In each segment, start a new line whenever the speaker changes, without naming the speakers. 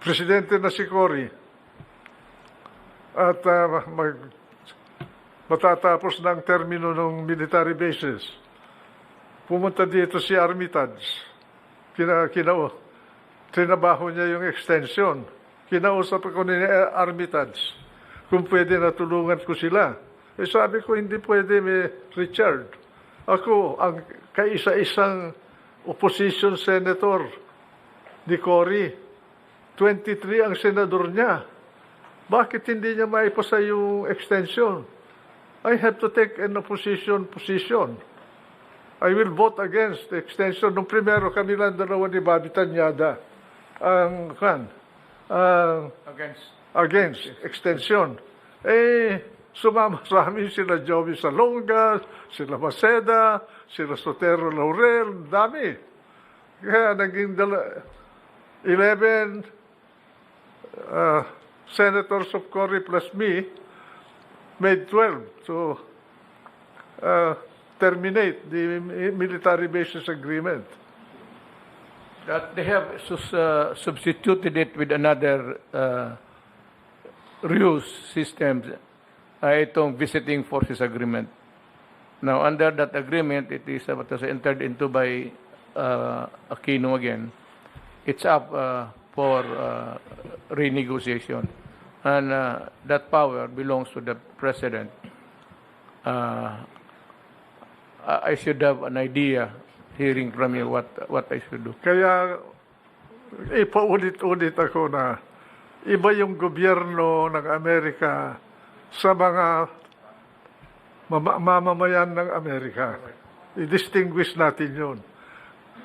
presidente na si Cory at ah, mag, matatapos ang termino ng military bases. Pumunta dito si Armitage. Kina, kina, trinabaho niya yung extension. Kinausap ako ni Armitage kung pwede na tulungan ko sila. Eh sabi ko, hindi pwede, may Richard. Ako, ang kaisa-isang opposition senator ni Cory. 23 ang senador niya. Bakit hindi niya maipasa yung extension? I have to take an opposition position. I will vote against the extension. Nung primero kami lang dalawa ni Bobby Tanyada ang kan ang
Against.
against extension. Eh, sumama sa amin sila Joey Salonga, sila Maceda, sila Sotero Laurel, dami. Kaya naging dala, 11 uh, senators of Cory plus me made 12 to uh, terminate the military basis agreement.
That they have uh, substituted it with another uh, ruse system, uh, itong visiting forces agreement. Now, under that agreement, it is uh, entered into by uh, Aquino again. It's up uh, for uh, renegotiation. And uh, that power belongs to the president. Uh, I should have an idea, hearing from you, what, what I should do.
Kaya ipaulit-ulit ako na iba yung gobyerno ng Amerika sa mga mama- mamamayan ng Amerika. I-distinguish natin yun.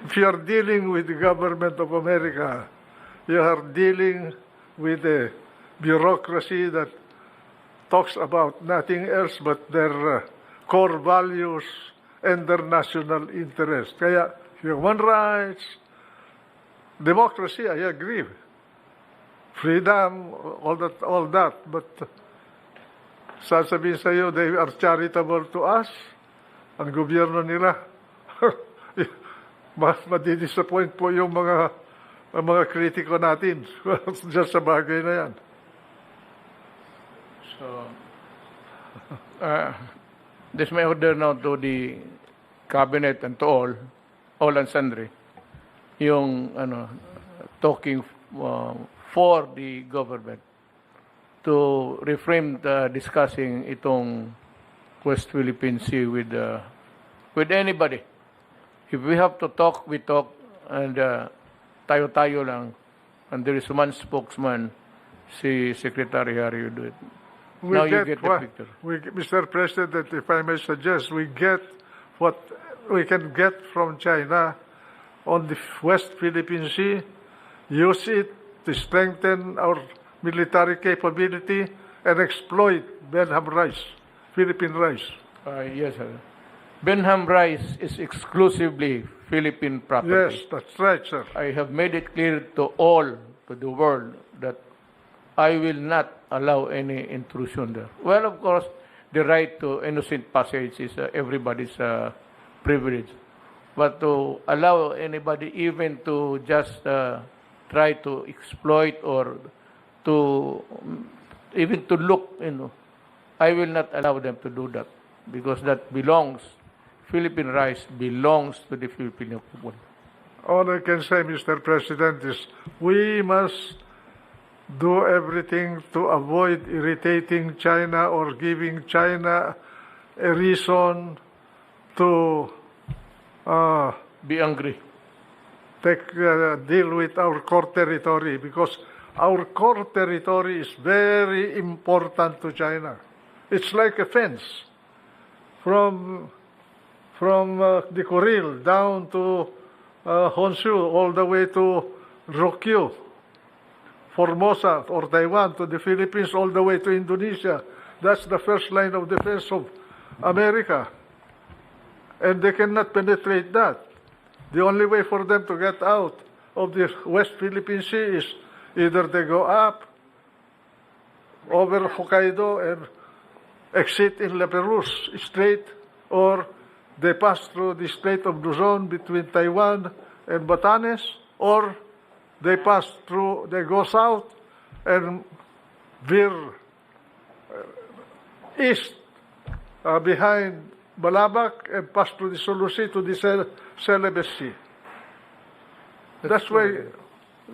If you are dealing with the government of America, you are dealing with a bureaucracy that talks about nothing else but their uh, core values and their national interest. Kaya human rights, democracy, I agree. Freedom, all that, all that. But sasabihin sa iyo, they are charitable to us. Ang gobyerno nila, ma- madidisappoint po yung mga ang mga kritiko natin dyan sa bagay na yan.
So, uh, this may order now to the cabinet and to all, all and sundry, yung ano, talking uh, for the government to reframe the discussing itong West Philippine Sea with uh, with anybody. If we have to talk, we talk, and uh, tayo-tayo lang. And there is one spokesman, si Secretary Harry will do it.
We
now you get the
what-
picture.
We, Mr. President, if I may suggest, we get what we can get from China on the West Philippine Sea, use it to strengthen our military capability and exploit Benham rice, Philippine rice.
Uh, yes, sir. Benham rice is exclusively Philippine property.
Yes, that's right, sir.
I have made it clear to all, to the world, that I will not allow any intrusion there. Well, of course, the right to innocent passage is uh, everybody's uh, privilege. But to allow anybody even to just uh, try to exploit or to even to look, you know, I will not allow them to do that because that belongs, Philippine rice belongs to the Filipino people.
All I can say, Mr. President, is we must do everything to avoid irritating China or giving China a reason to uh,
Be angry.
take uh, deal with our core territory because our core territory is very important to China. It's like a fence from from uh, the Kuril down to uh, Honshu all the way to Ryukyu, Formosa or Taiwan to the Philippines all the way to Indonesia. That's the first line of defense of America. And they cannot penetrate that. The only way for them to get out of the West Philippine Sea is either they go up over Hokkaido and exit in La Perouse Strait, or they pass through the Strait of Luzon between Taiwan and Batanes, or they pass through, they go south and veer uh, east uh, behind Balabac and pass through the Sulu Sea to the Cel- Celebes Sea. That's why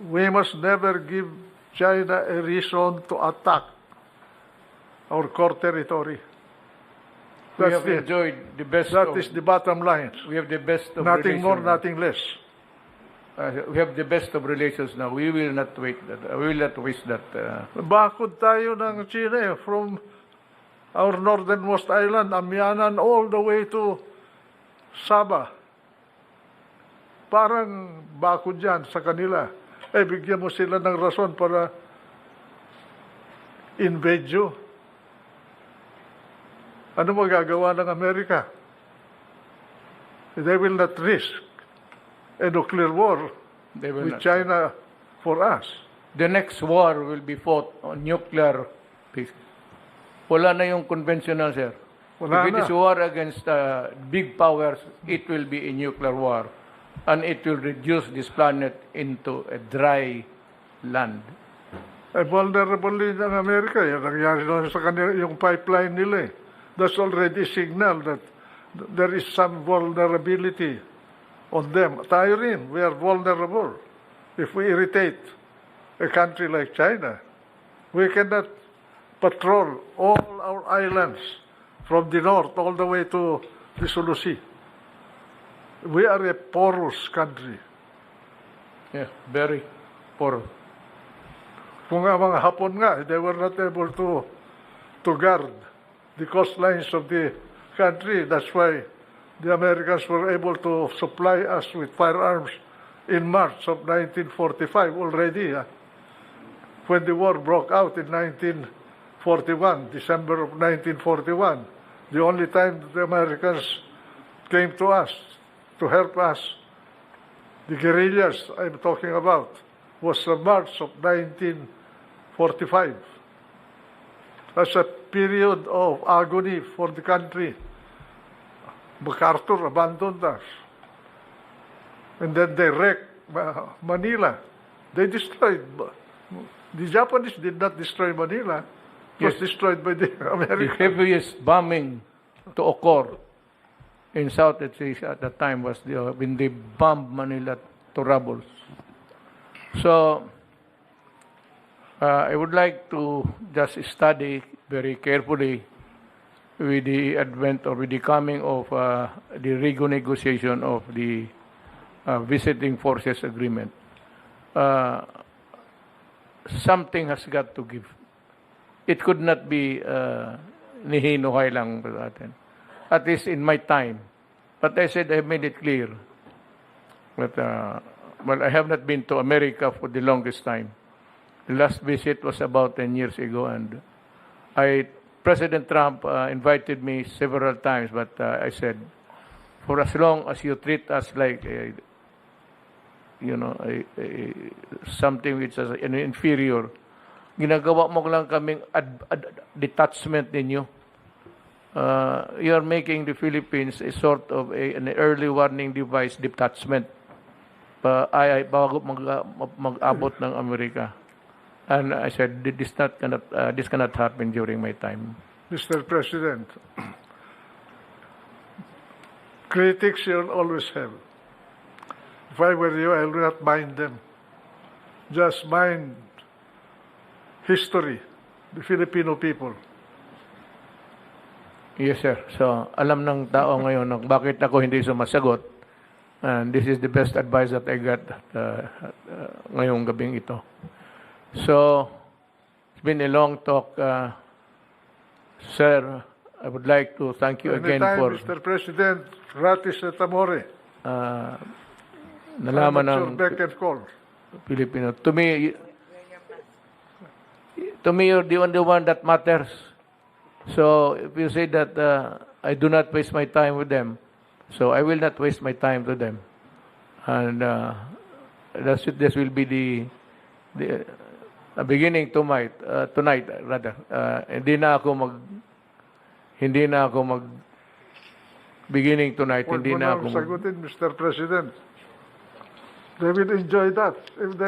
we must never give China a reason to attack our core territory.
We
That's
have
the,
enjoyed the best
that
of,
is the bottom line.
we have the best of
Nothing more, nothing less.
Uh, we have the best of relations now. We will not wait that. uh, we will not waste that. Uh,
Bakod tayo ng China eh, from our northernmost island, Amianan, all the way to Sabah. Parang bakod yan sa kanila. Eh, bigyan mo sila ng rason para invade you. Ano magagawa ng Amerika? They will not risk a nuclear war
they will
with
not.
China for us.
The next war will be fought on nuclear basis. Wala na yung conventional, sir.
Wala
if it
na.
is war against uh, big powers, it will be a nuclear war. And it will reduce this planet into a dry land.
Eh, vulnerable din ang Amerika. Yan nangyari na sa kanila, yung pipeline nila eh. That's already signal that there is some vulnerability on them. Tayo rin, we are vulnerable. If we irritate a country like China, we cannot patrol all our islands from the north all the way to the Sulu Sea. We are a porous country.
Yeah, very poor.
Kung ang mga Hapon nga, they were not able to to guard the coastlines of the country. That's why the Americans were able to supply us with firearms in March of 1945 already. ah. When the war broke out in 1941, December of 1941, the only time the Americans came to us to help us the guerrillas I'm talking about was the March of 1945. That's a period of agony for the country. MacArthur abandoned us. And then they wrecked Manila. They destroyed. The Japanese did not destroy Manila. It was
Yes.
destroyed by the
The heaviest bombing to occur in Southeast Asia at that time was the, when they bombed Manila to rubble. So, uh, I would like to just study very carefully with the advent or with the coming of uh, the renegotiation of the uh, visiting forces agreement. Uh, something has got to give. It could not be uh, nihinuhay lang sa atin. At least in my time. But I said, I made it clear that, uh, well, I have not been to America for the longest time. Last visit was about 10 years ago, and I, President Trump uh, invited me several times, but uh, I said, for as long as you treat us like a, you know, a, a, something which is an inferior, ginagawa mo lang kaming ad, ad, detachment ninyo. Uh, you are making the Philippines a sort of a, an early warning device detachment pa, ay, bago mag, mag-abot ng Amerika. And I said, this, not cannot, uh, this cannot happen during my time.
Mr. President, critics you'll always have. If I were you, I would not mind them. Just mind history, the Filipino people.
Yes, sir. So, alam ng tao ngayon ng bakit ako hindi sumasagot. And this is the best advice that I got uh, uh, ngayong gabing ito. So, it's been a long talk. Uh, sir, I would like to thank you again
Anytime,
for
Mr. President, gratis at amore.
uh, nalaman ng
beck and call.
Filipino. To me, to me, you're the only one that matters. So if you say that uh, I do not waste my time with them, so I will not waste my time to them, and uh, that's this will be the the uh, beginning tonight. Uh, tonight rather, uh, hindi na ako mag hindi na ako mag beginning tonight.
Huwag
hindi na ako mag,
sagutin, Mr. President. They will enjoy that. If they